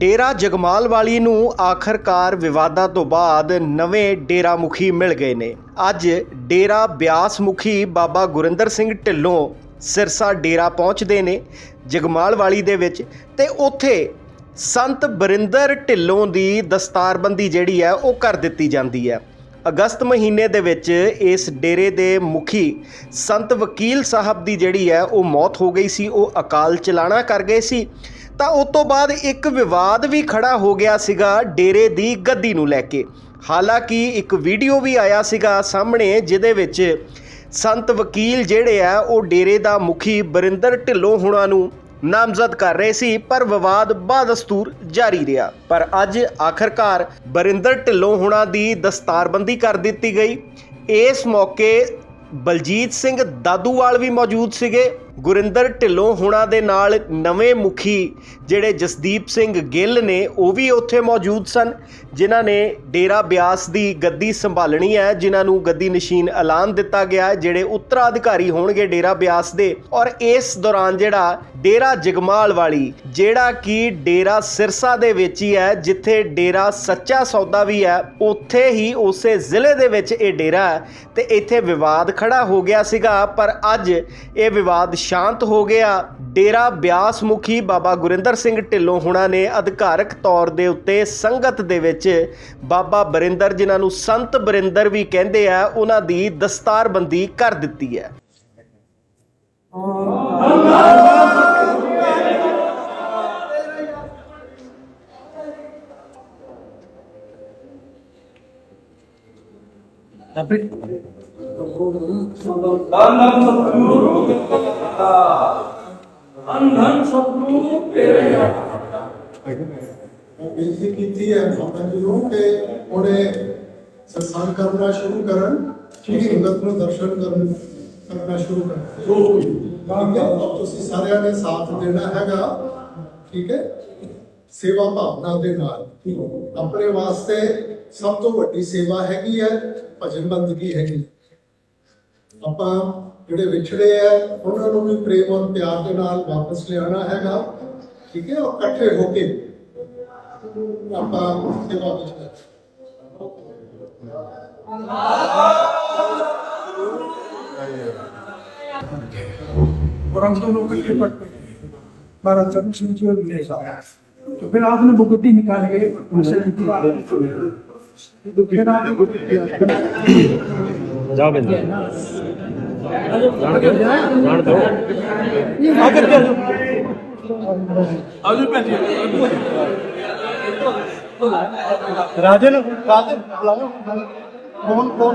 ਡੇਰਾ ਜਗਮਾਲ ਵਾਲੀ ਨੂੰ ਆਖਰਕਾਰ ਵਿਵਾਦਾਂ ਤੋਂ ਬਾਅਦ ਨਵੇਂ ਡੇਰਾ ਮੁਖੀ ਮਿਲ ਗਏ ਨੇ। ਅੱਜ ਡੇਰਾ ਬਿਆਸ ਮੁਖੀ ਬਾਬਾ ਗੁਰਿੰਦਰ ਸਿੰਘ ਢਿੱਲੋਂ ਸਿਰਸਾ ਡੇਰਾ ਪਹੁੰਚਦੇ ਨੇ ਜਗਮਾਲ ਵਾਲੀ ਦੇ ਵਿੱਚ ਤੇ ਉੱਥੇ ਸੰਤ ਬਰਿੰਦਰ ਢਿੱਲੋਂ ਦੀ ਦਸਤਾਰਬੰਦੀ ਜਿਹੜੀ ਹੈ ਉਹ ਕਰ ਦਿੱਤੀ ਜਾਂਦੀ ਹੈ। ਅਗਸਤ ਮਹੀਨੇ ਦੇ ਵਿੱਚ ਇਸ ਡੇਰੇ ਦੇ ਮੁਖੀ ਸੰਤ ਵਕੀਲ ਸਾਹਿਬ ਦੀ ਜਿਹੜੀ ਹੈ ਉਹ ਮੌਤ ਹੋ ਗਈ ਸੀ, ਉਹ ਅਕਾਲ ਚਲਾਣਾ ਕਰ ਗਏ ਸੀ ਤਾਂ ਉਸ ਤੋਂ ਬਾਅਦ ਇੱਕ ਵਿਵਾਦ ਵੀ ਖੜਾ ਹੋ ਗਿਆ ਸੀਗਾ ਡੇਰੇ ਦੀ ਗੱਦੀ ਨੂੰ ਲੈ ਕੇ। ਹਾਲਾਂਕਿ ਇੱਕ ਵੀਡੀਓ ਵੀ ਆਇਆ ਸੀਗਾ ਸਾਹਮਣੇ ਜਿਹਦੇ ਵਿੱਚ ਸੰਤ ਵਕੀਲ ਜਿਹੜੇ ਆ, ਉਹ ਡੇਰੇ ਦਾ ਮੁਖੀ ਬਰਿੰਦਰ ਢਿੱਲੋਂ ਹੁਣਾਂ ਨੂੰ ਨਾਮਜ਼ਦ ਕਰ ਰਹੇ ਸੀ, ਪਰ ਵਿਵਾਦ ਬਾਦਸਤੂਰ ਜਾਰੀ ਰਿਹਾ। ਪਰ ਅੱਜ ਆਖਰਕਾਰ ਬਰਿੰਦਰ ਢਿੱਲੋਂ ਹੁਣਾਂ ਦੀ ਦਸਤਾਰਬੰਦੀ ਕਰ ਦਿੱਤੀ ਗਈ। ਇਸ ਮੌਕੇ ਬਲਜੀਤ ਸਿੰਘ ਦਾਦੂਵਾਲ ਵੀ ਮੌਜੂਦ ਸੀਗੇ। ਗੁਰਿੰਦਰ ਢਿੱਲੋਂ ਹੁਣਾਂ ਦੇ ਨਾਲ ਨਵੇਂ ਮੁਖੀ ਜਿਹੜੇ ਜਸਦੀਪ ਸਿੰਘ ਗਿੱਲ ਨੇ, ਉਹ ਵੀ ਉੱਥੇ ਮੌਜੂਦ ਸਨ, ਜਿਨ੍ਹਾਂ ਨੇ ਡੇਰਾ ਬਿਆਸ ਦੀ ਗੱਦੀ ਸੰਭਾਲਣੀ ਹੈ, ਜਿਨ੍ਹਾਂ ਨੂੰ ਗੱਦੀ ਨਸ਼ੀਨ ਐਲਾਨ ਦਿੱਤਾ ਗਿਆ ਜਿਹੜੇ ਉੱਤਰਾਧਿਕਾਰੀ ਹੋਣਗੇ ਡੇਰਾ ਬਿਆਸ ਦੇ। ਔਰ ਇਸ ਦੌਰਾਨ ਜਿਹੜਾ ਡੇਰਾ ਜਗਮਾਲ ਵਾਲੀ, ਜਿਹੜਾ ਕਿ ਡੇਰਾ ਸਿਰਸਾ ਦੇ ਵਿੱਚ ਹੀ ਹੈ, ਜਿੱਥੇ ਡੇਰਾ ਸੱਚਾ ਸੌਦਾ ਵੀ ਹੈ, ਉੱਥੇ ਹੀ ਉਸੇ ਜ਼ਿਲ੍ਹੇ ਦੇ ਵਿੱਚ ਇਹ ਡੇਰਾ ਹੈ। ਤੇ ਇੱਥੇ ਵਿਵਾਦ ਖੜਾ ਹੋ ਗਿਆ ਸੀਗਾ, ਪਰ ਅੱਜ ਇਹ ਵਿਵਾਦ ਸ਼ਾਂਤ ਹੋ ਗਿਆ। ਡੇਰਾ ਬਿਆਸ ਮੁਖੀ ਬਾਬਾ ਗੁਰਿੰਦਰ ਸਿੰਘ ਢਿੱਲੋਂ ਹੁਣਾਂ ਨੇ ਅਧਿਕਾਰਕ ਤੌਰ ਦੇ ਉੱਤੇ ਸੰਗਤ ਦੇ ਵਿੱਚ ਬਾਬਾ ਬਰਿੰਦਰ ਜਿਨ੍ਹਾਂ ਨੂੰ ਸੰਤ ਬਰਿੰਦਰ ਵੀ ਕਹਿੰਦੇ ਆ, ਉਹਨਾਂ ਦੀ ਦਸਤਾਰਬੰਦੀ ਕਰ ਦਿੱਤੀ ਹੈ। ਧੰਨ ਸਤਿਗੁਰੂ ਅੰਧਨ ਸਤਿਗੁਰੂ ਤੇਰੇ ਬੇਨਤੀ ਕੀਤੀ ਹੈ ਬਾਬਾ ਜੀ ਨੂੰ ਕਿ ਉਹਨੇ ਸਤਸੰਗ ਕਰਨਾ ਸ਼ੁਰੂ ਕਰਨ ਸੰਗਤ ਨੂੰ ਦਰਸ਼ਨ ਕਰਨ ਕਰਨਾ ਸ਼ੁਰੂ ਕਰਨ ਠੀਕ ਹੈ ਤੁਸੀਂ ਸਾਰਿਆਂ ਨੇ ਸਾਥ ਦੇਣਾ ਹੈਗਾ ਠੀਕ ਹੈ ਸੇਵਾ ਭਾਵਨਾ ਦੇ ਨਾਲ ਆਪਣੇ ਵਾਸਤੇ ਸਭ ਤੋਂ ਵੱਡੀ ਸੇਵਾ ਹੈਗੀ ਹੈ ਭਜਨ ਬੰਦਗੀ ਹੈਗੀ ਆਪਾਂ ਜਿਹੜੇ ਵਿਛੜੇ ਆ ਉਹਨਾਂ ਨੂੰ ਵੀ ਪ੍ਰੇਮ ਔਰ ਪਿਆਰ ਦੇ ਨਾਲ ਵਾਪਸ ਲਿਆਉਣਾ ਹੈਗਾ ਠੀਕ ਹੈ ਔਰ ਇਕੱਠੇ ਹੋ ਕੇ ਆਪਾਂ ਸੇਵਾ ਵਿੱਚ ਕਰਾਂਗੇ। orang tua लोग के पट बारह चरण सूची और ले जाओ तो फिर आपने बुगुटी निकाल के जाओ बिंदु आकर के आजू पैसे राजन राजन बुलाओ कौन कौन